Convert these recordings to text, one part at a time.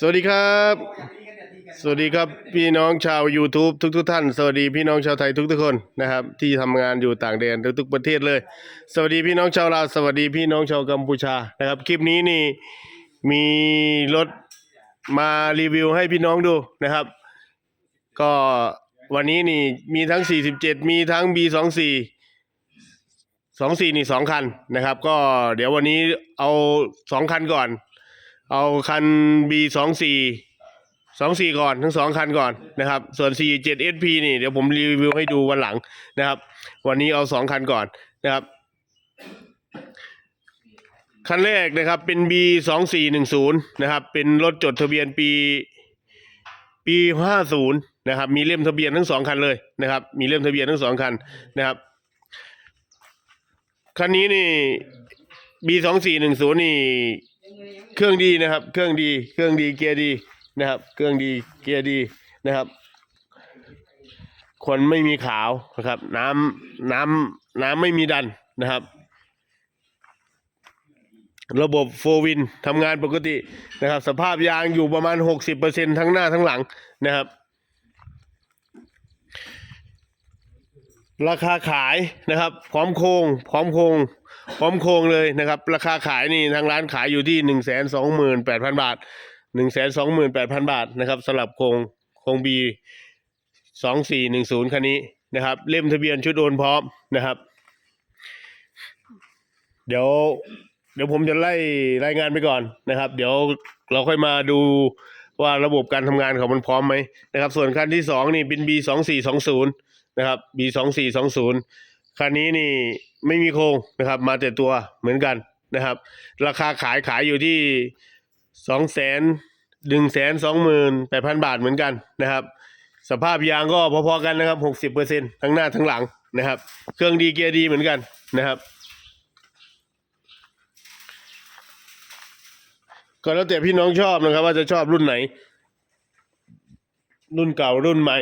สวัสดีครับ สวัสดีครับพี่น้องชาว YouTube ทุกทุกท่าน สวัสดีพี่น้องชาวไทยทุกทุกคนนะครับ ที่ทำงานอยู่ต่างแดนทุกๆประเทศเลย สวัสดีพี่น้องชาวลาวสวัสดีพี่น้องชาวกัมพูชานะครับ คลิปนี้นี่มีรถมารีวิวให้พี่น้องดูนะครับ ก็วันนี้นี่มีทั้ง 47 มีทั้ง B24 สองสี่นี่สองคันนะครับ ก็เดี๋ยววันนี้เอาสองคันก่อน เอาคัน B สองสี่สองสี่ก่อนทั้งสองคันก่อนนะครับ ส่วนสี่เจ็ด SP นี่เดี๋ยวผมรีวิวให้ดูวันหลังนะครับ วันนี้เอาสองคันก่อนนะครับ คันแรกนะครับเป็น B สองสี่หนึ่งศูนย์นะครับ เป็นรถจดทะเบียนปีปีห้าศูนย์นะครับมีเล่มทะเบียนทั้งสองคันเลยนะครับ มีเล่มทะเบียนทั้งสองคันนะครับคันนี้นี่ B สองสี่หนึ่งศูนย์นี่ เครื่องดีนะครับ เครื่องดี เครื่องดีเกียร์ดีนะครับ เครื่องดีเกียร์ดีนะครับคนไม่มีขาวนะครับ น้ำน้ำน้ำไม่มีดันนะครับ ระบบโฟวินทำงานปกตินะครับ สภาพยางอยู่ประมาณหกสิบเปอร์เซ็นทั้งหน้าทั้งหลังนะครับ ราคาขายนะครับ พร้อมโครงพร้อมโครง พร้อมโครงเลยนะครับ ราคาขายนี่ทางร้านขายอยู่ที่หนึ่งแสนสองหมื่นแปดพันบาทหนึ่งแสนสองหมื่นแปดพันบาทนะครับสำหรับโครงโครงบีสองสี่หนึ่งศูนย์คันนี้นะครับ เล่มทะเบียนชุดโอนพร้อมนะครับ เดี๋ยว เดี๋ยวผมจะไล่รายงานไปก่อนนะครับ เดี๋ยวเราค่อยมาดูว่าระบบการทำงานของมันพร้อมไหมนะครับ ส่วนคันที่สองนี่เป็น B สองสี่สองศูนย์นะครับ B สองสี่สองศูนย์ คันนี้นี่ไม่มีโครงนะครับ มาแต่ตัวเหมือนกันนะครับ ราคาขายขายอยู่ที่สองแสนหนึ่งแสนสองหมื่นแปดพันบาทเหมือนกันนะครับ สภาพยางก็พอๆกันนะครับหกสิบเปอร์เซ็นทั้งหน้าทั้งหลังนะครับ เครื่องดีเกียร์ดีเหมือนกันนะครับ ก็แล้วแต่พี่น้องชอบนะครับ ว่าจะชอบรุ่นไหน รุ่นเก่ารุ่นใหม่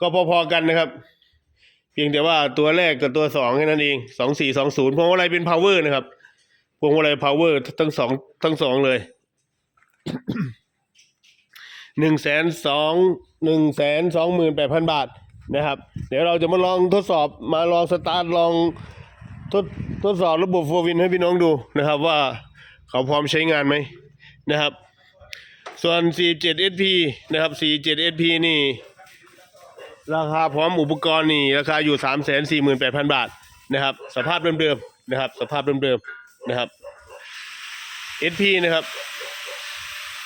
ก็พอๆกันนะครับ พียงแต่ว่าตัวแรกกับตัวสองแค่นั้นเองสองสี่สองศูนย์พวงมาลัยเป็น power นะครับ พวงมาลัย power ทั้งสองทั้งสองเลยหนึ่งแสนสองหนึ่งแสนสองหมื่นแปดพันบาทนะครับ เดี๋ยวเราจะมาลองทดสอบมาลองสตาร์ทลองทดทดสอบระบบโฟวินให้พี่น้องดูนะครับว่าเขาพร้อมใช้งานไหมนะครับ ส่วน 47 SP นะครับ 47 SP นี่ ราคาพร้อมอุปกรณ์นี่ราคาอยู่348,000บาทนะครับ สภาพเดิมๆนะครับ สภาพเดิมๆนะครับ SP นะครับ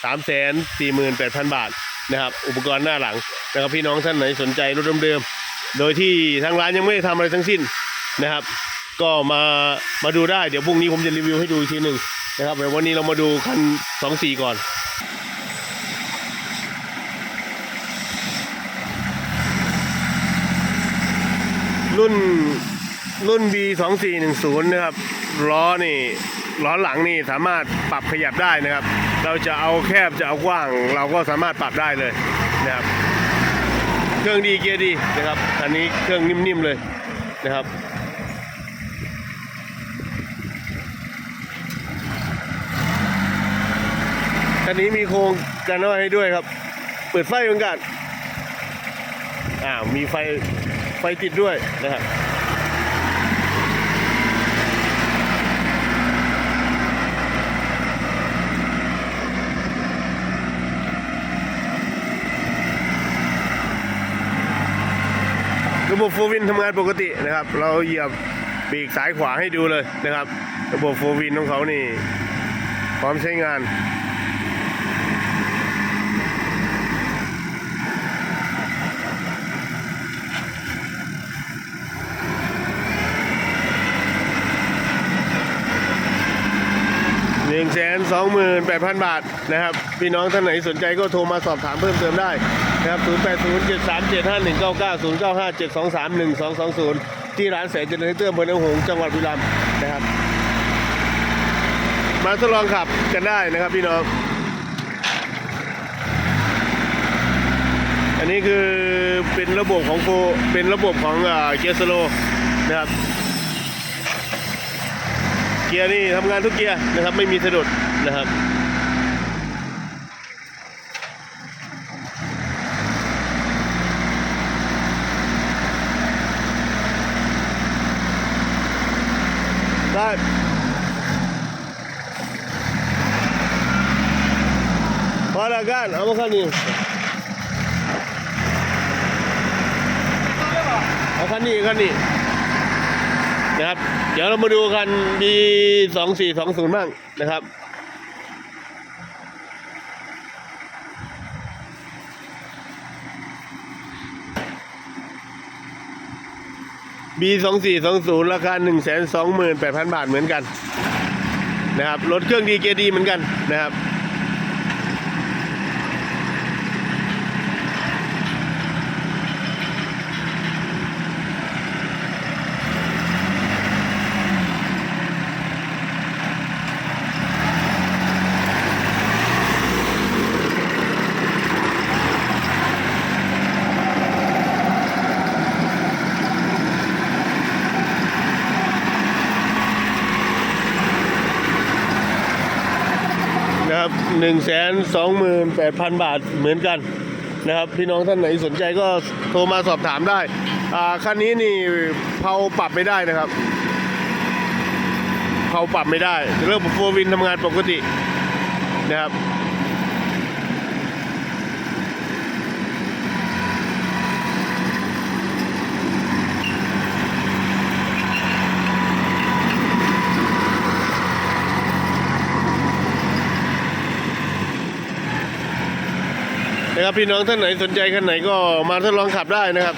348,000บาทนะครับ อุปกรณ์หน้าหลังนะครับพี่น้องท่านไหนสนใจรถเดิมๆโดยที่ทางร้านยังไม่ได้ทำอะไรทั้งสิ้นนะครับ ก็มามาดูได้เดี๋ยวพรุ่งนี้ผมจะรีวิวให้ดูอีกทีหนึ่งนะครับแต่วันนี้เรามาดูคันสองสี่ก่อน รุ่นรุ่น B สองสี่หนึ่งศูนย์นะครับล้อนี่ล้อหลังนี่สามารถปรับขยับได้นะครับ เราจะเอาแคบจะเอากว้าง เราก็สามารถปรับได้เลยนะครับ เครื่องดีเกียร์ดีนะครับคันนี้เครื่องนิ่มๆเลยนะครับคันนี้มีโครงกันเอาให้ด้วยครับ เปิดไฟเหมือนกัน อ่ามีไฟ ไฟติดด้วยนะครับระบบโฟวินทำงานปกตินะครับ เราเหยียบปีกซ้ายขวาให้ดูเลยนะครับ ระบบโฟวินของเขานี่ พร้อมใช้งาน 28,000 บาทนะครับพี่น้องท่านไหนสนใจก็โทรมาสอบถามเพิ่มเติมได้นะครับ 0807375199 0957231220 ที่ร้านแสนเจเนเรเตอร์อำเภอหนองหงจังหวัดบุรีรัมย์นะครับ มาทดลองขับกันได้นะครับพี่น้อง อันนี้คือเป็นระบบของโฟเป็นระบบของเกียร์สโลนะครับ เกียร์นี่ทำงานทุกเกียร์นะครับไม่มีสะดุดนะครับได้พอแล้วกันเอามาขันนี้เอาขันนี้กันนี้ นะครับ เดี๋ยวเรามาดูคัน B สองสี่สองศูนย์บ้างนะครับ B สองสี่สองศูนย์ราคาหนึ่งแสนสองหมื่นแปดพันบาทเหมือนกันนะครับรถเครื่องดีเกดีเหมือนกันนะครับ นะครับหนึ่งแสนสองหมื่นแปดพันบาทเหมือนกันนะครับ พี่น้องท่านไหนสนใจก็โทรมาสอบถามได้อ่าคันนี้นี่เผาปรับไม่ได้นะครับเผาปรับไม่ได้เรื่องโฟวินทำงานปกตินะครับ นะครับพี่น้องท่านไหนสนใจคันไหนก็มาทดลองขับได้นะครับ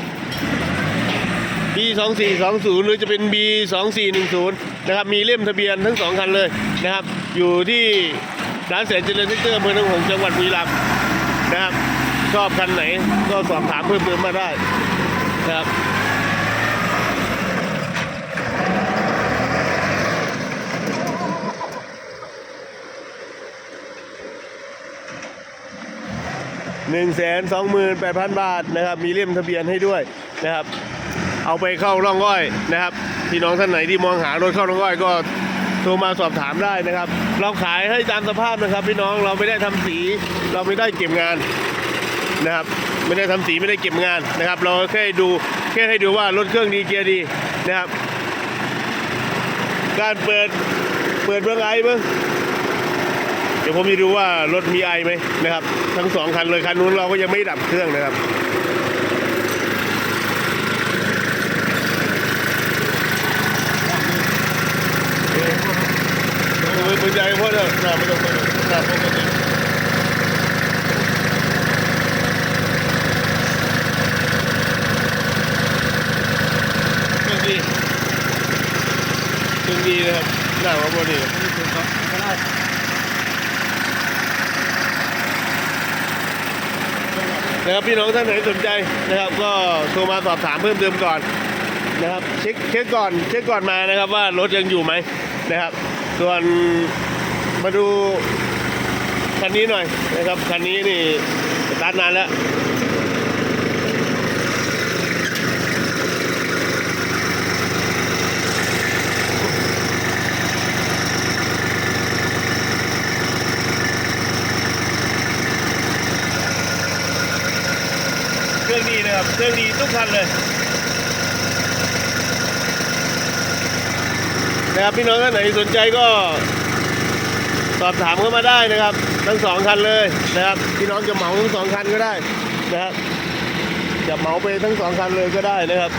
B 2 4 2 0 หรือจะเป็น B 2 4 1 0 นะครับมีเล่มทะเบียนทั้งสองคันเลยนะครับ อยู่ที่ร้านแสนเจริญเทคเตอร์เมืองหนองจังหวัดบุรีรัมย์นะครับ ชอบคันไหนก็สอบถามเพิ่มเติมมาได้นะครับ หนึ่งแสนสองหมื่นแปดพันบาทนะครับ มีเล่มทะเบียนให้ด้วยนะครับ เอาไปเข้าร่องอ้อยนะครับ พี่น้องท่านไหนที่มองหารถเข้าร่องอ้อยก็โทรมาสอบถามได้นะครับ เราขายให้ตามสภาพนะครับ พี่น้องเราไม่ได้ทำสี เราไม่ได้เก็บงานนะครับ ไม่ได้ทำสีไม่ได้เก็บงานนะครับ เราแค่ดูแค่ให้ดูว่ารถเครื่องดีเกียร์ดีนะครับ การเปิดเปิดเบื้องไอเบื้อง เดี๋ยวผมจะดูว่ารถมีไอไหมนะครับ ทั้งสองคันเลยคันนู้นเราก็ยังไม่ดับเครื่องนะครับไม่เป็นใจเพราะเนี่ยน่าไม่ต้องไปน่าปกติเครื่องดีเครื่งดีนะครับน่าว่าพอดี นะครับพี่น้องท่านไหนสนใจนะครับ ก็โทรมาสอบถามเพิ่มเติมก่อนนะครับ เช็คเช็คก่อนเช็คก่อนมานะครับว่ารถยังอยู่ไหมนะครับ ส่วนมาดูคันนี้หน่อยนะครับคันนี้นี่สตาร์ทนานแล้วเครื่องดีนะครั บเครื่องดีทุกคันเลยนะครับพี่น้องท่านไหนสนใจก็สอบถามเข้ามาได้นะครับ ทั้งสองคันเลยนะครับ พี่น้องจะเหมาทั้งสองคันก็ได้นะครับจะเหมาไปทั้งสองคันเลยก็ได้นะครับ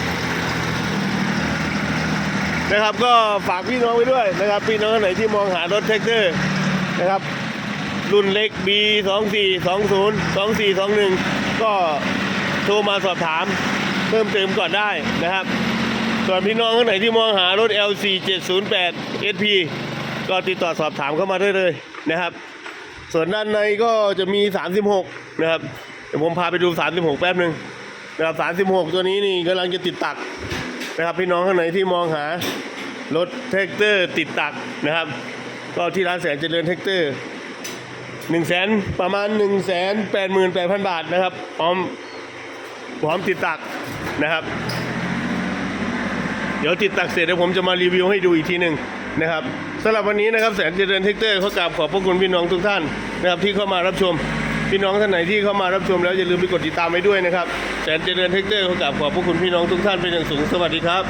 นะครับก็ฝากพี่น้องไว้ด้วยนะครับ พี่น้องท่านไหนที่มองหารถแท็กเตอร์นะครับรุ่นเล็ก B 2 4 2 0 2 4 2 1ก็ โทรมาสอบถามเพิ่มเติมก่อนได้นะครับ ส่วนพี่น้องท่านไหนที่มองหารถ LC 708 SP ก็ติดต่อสอบถามเข้ามาได้เลยนะครับ ส่วนด้านในก็จะมี 36 นะครับ เดี๋ยวผมพาไปดู 36 แป๊บหนึ่งนะครับ36 ตัวนี้นี่กำลังจะติดตักนะครับพี่น้องท่านไหนที่มองหารถแท็กเตอร์ติดตักนะครับ ก็ที่ร้านแสนเจริญแท็กเตอร์หนึ่งแสนประมาณ1นึ่งแสนแปดหมื่นแปดพันบาทนะครับพร้อม พร้อมติดตักนะครับ เดี๋ยวติดตักเสร็จเดี๋ยวผมจะมารีวิวให้ดูอีกทีหนึ่งนะครับสำหรับวันนี้นะครับแสนเจริญเทคเตอร์เขากราบขอบพระคุณพี่น้องทุกท่านนะครับที่เข้ามารับชมพี่น้องท่านไหนที่เข้ามารับชมแล้วอย่าลืมไปกดติดตามไว้ด้วยนะครับแสนเจริญเทคเตอร์เขากราบขอบพระคุณพี่น้องทุกท่านเป็นอย่างสูงสวัสดีครับ